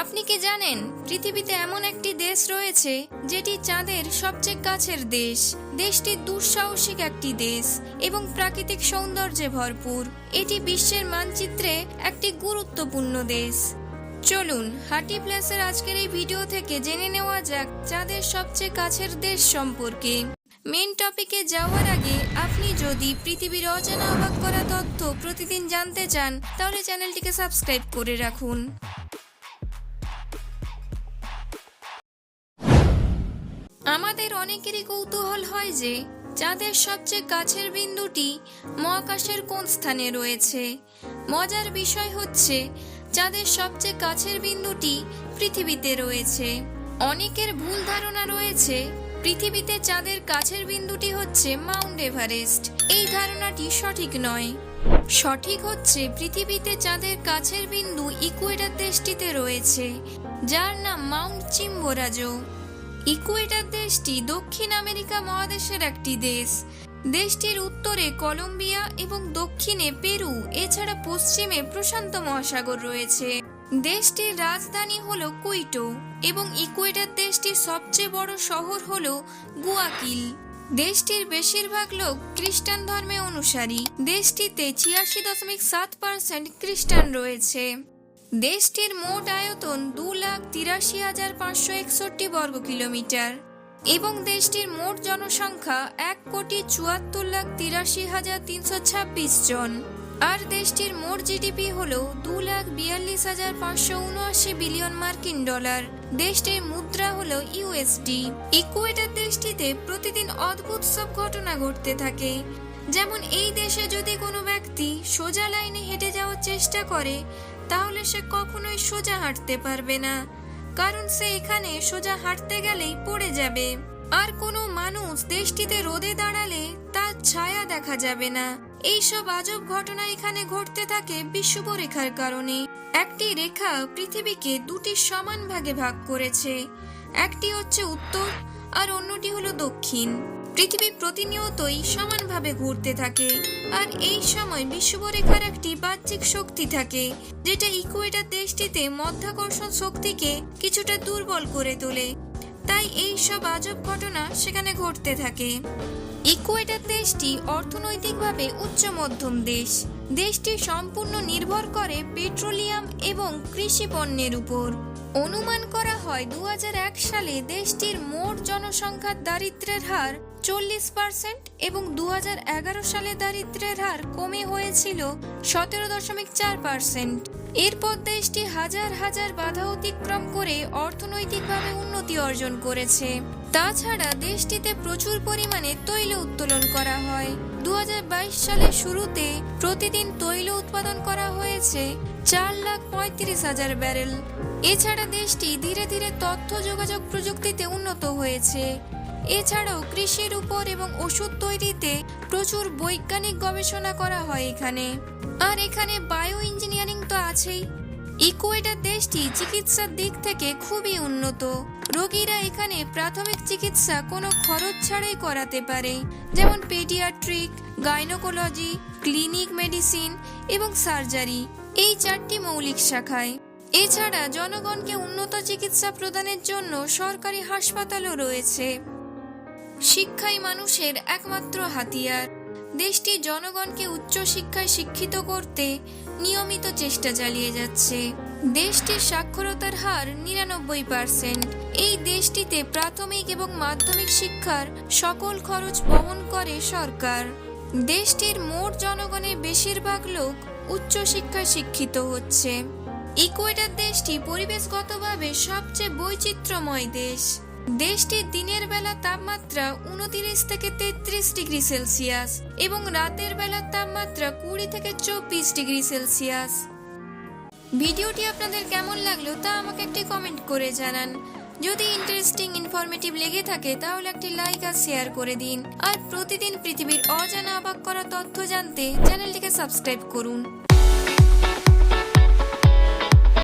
আপনি কি জানেন, পৃথিবীতে এমন একটি দেশ রয়েছে, যেটি চাঁদের সবচেয়ে কাছের দেশ। দেশটি দুঃসাহসিক একটি দেশ এবং প্রাকৃতিক সৌন্দর্যে ভরপুর। এটি বিশ্বের মানচিত্রে একটি গুরুত্বপূর্ণ দেশ। চলুন হাটি প্লাসের আজকের এই ভিডিও থেকে জেনে নেওয়া যাক চাঁদের সবচেয়ে কাছের দেশ সম্পর্কে। মেন টপিকে যাওয়ার আগে আপনি যদি পৃথিবীর অজানা অবাক করা তথ্য প্রতিদিন জানতে চান, তাহলে চ্যানেলটিকে সাবস্ক্রাইব করে রাখুন। আমাদের অনেকেরই কৌতূহল হয় যে চাঁদের সবচেয়ে কাছের বিন্দুটি মহাকাশের কোন স্থানে রয়েছে। মজার বিষয় হচ্ছে চাঁদের সবচেয়ে কাছের বিন্দুটি পৃথিবীতে রয়েছে। অনেকের ভুল ধারণা রয়েছে পৃথিবীতে চাঁদের কাছের বিন্দুটি হচ্ছে মাউন্ট এভারেস্ট। এই ধারণাটি সঠিক নয়। সঠিক হচ্ছে পৃথিবীতে চাঁদের কাছের বিন্দু ইকুয়েটার দেশটিতে রয়েছে, যার নাম মাউন্ট চিম্বোরাজো। ইকুয়েটার দেশটি দক্ষিণ আমেরিকা মহাদেশের একটি দেশ। দেশটির উত্তরে কলম্বিয়া এবং দক্ষিণে পেরু, এছাড়া পশ্চিমে প্রশান্ত মহাসাগর রয়েছে। দেশটির রাজধানী হল কুইটো এবং ইকুয়েডার দেশটির সবচেয়ে বড় শহর হল গুয়াকিল। দেশটির বেশিরভাগ লোক খ্রিস্টান ধর্মে অনুসারী। দেশটিতে ছিয়াশি দশমিক সাত পার্সেন্ট খ্রিস্টান রয়েছে। দেশটির মোট আয়তন দু লাখ তিরাশি হাজার পাঁচশো একষট্টি বর্গ কিলোমিটার এবং দেশটির মোট জনসংখ্যা এক কোটি চুয়াত্তর লাখ তিরাশি হাজার তিনশো ছাব্বিশ জন। আর দেশটির মোট জিডিপি হল দু লাখ বিয়াল্লিশ হাজার পাঁচশো উনআশি বিলিয়ন মার্কিন ডলার। দেশটির মুদ্রা হল ইউএসডি। ইকুয়েটার দেশটিতে প্রতিদিন অদ্ভুত সব ঘটনা ঘটতে থাকে। যেমন এই দেশে যদি কোনো ব্যক্তি সোজা লাইনে হেঁটে যাওয়ার চেষ্টা করে, তাহলে সে কখনোই সোজা হাঁটতে পারবে না। কারণ সে এখানে সোজা হাঁটতে গেলেই পড়ে যাবে। আর কোনো মানুষ দেশটিতে রোদে দাঁড়ালে তার ছায়া দেখা যাবে না। এইসব আজব ঘটনা এখানে ঘটতে থাকে বিশ্বরেখার কারণে। একটি রেখা পৃথিবীকে দুটি সমান ভাগে ভাগ করেছে। একটি হচ্ছে উত্তর আর অন্যটি হলো দক্ষিণ। পৃথিবী প্রতিনিয়তই সমানভাবে ঘুরতে থাকে আর এই সময় বিশ্বরেখার একটি বাহ্যিক শক্তি থাকে, যেটা ইকুয়েটার দেশটিতে মধ্যাকর্ষণ শক্তিকে কিছুটা দুর্বল করে তোলে। তাই এই সব আজব ঘটনা সেখানে ঘটতে থাকে। ইকুয়েটার দেশটি অর্থনৈতিকভাবে উচ্চ মধ্যম দেশ। দেশটি সম্পূর্ণ নির্ভর করে পেট্রোলিয়াম এবং কৃষি পণ্যের উপর। অনুমান করা হয় দু হাজার এক সালে দেশটির মোট জনসংখ্যার দারিদ্র্যের হার চল্লিশ পার্সেন্ট এবং দু হাজার এগারো সালে দারিদ্র্যের হার কমে হয়েছিল সতেরো দশমিক চার পার্সেন্ট। এরপর দেশটি হাজার হাজার বাধা অতিক্রম করে অর্থনৈতিকভাবে উন্নতি অর্জন করেছে। তাছাড়া দেশটিতে প্রচুর পরিমাণে তৈল উত্তোলন করা হয়। দু হাজার বাইশ সালের শুরুতে প্রতিদিন তৈল উৎপাদন করা হয়েছে চার লাখ পঁয়ত্রিশ হাজার ব্যারেল। এছাড়া দেশটি ধীরে ধীরে তথ্য যোগাযোগ প্রযুক্তিতে উন্নত হয়েছে। এছাড়াও কৃষির উপর এবং ওষুধ তৈরিতে প্রচুর বৈজ্ঞানিক গবেষণা করা হয় এখানে। আর এখানে বায়ো ইঞ্জিনিয়ারিং তো আছেই। ইকুয়েটার দেশটি চিকিৎসার দিক থেকে খুবই উন্নত। রোগীরা এখানে প্রাথমিক চিকিৎসা কোনো খরচ ছাড়াই করাতে পারে। যেমন পেডিয়াট্রিক, গাইনোকোলজি, ক্লিনিক মেডিসিন এবং সার্জারি। এই চারটি মৌলিক শাখায়। এছাড়া জনগণকে উন্নত চিকিৎসা প্রদানের জন্য সরকারি হাসপাতালও রয়েছে। শিক্ষাই মানুষের একমাত্র হাতিয়ার। দেশটি জনগণকে উচ্চ শিক্ষায় শিক্ষিত করতে নিয়মিত চেষ্টা চালিয়ে যাচ্ছে। দেশটির সাক্ষরতার হার নিরানব্বই পার্সেন্ট। এই দেশটিতে প্রাথমিক এবং মাধ্যমিক শিক্ষার সকল খরচ বহন করে সরকার। দেশটির মোট জনগণের বেশিরভাগ লোক উচ্চ শিক্ষায় শিক্ষিত হচ্ছে। ইকুয়েটার দেশটি পরিবেশগতভাবে সবচেয়ে বৈচিত্র্যময় দেশ। দেশটির দিনের বেলা তাপমাত্রা উনতিরিশ থেকে তেত্রিশ ডিগ্রি সেলসিয়াস এবং রাতের বেলার তাপমাত্রা কুড়ি থেকে চব্বিশ ডিগ্রি সেলসিয়াস। ভিডিওটি আপনাদের কেমন লাগল তা আমাকে একটি কমেন্ট করে জানান। যদি ইন্টারেস্টিং, ইনফরমেটিভ লেগে থাকে তাহলে একটি লাইক আর শেয়ার করে দিন। আর প্রতিদিন পৃথিবীর অজানা অবাক করা তথ্য জানতে চ্যানেলটিকে সাবস্ক্রাইব করুন।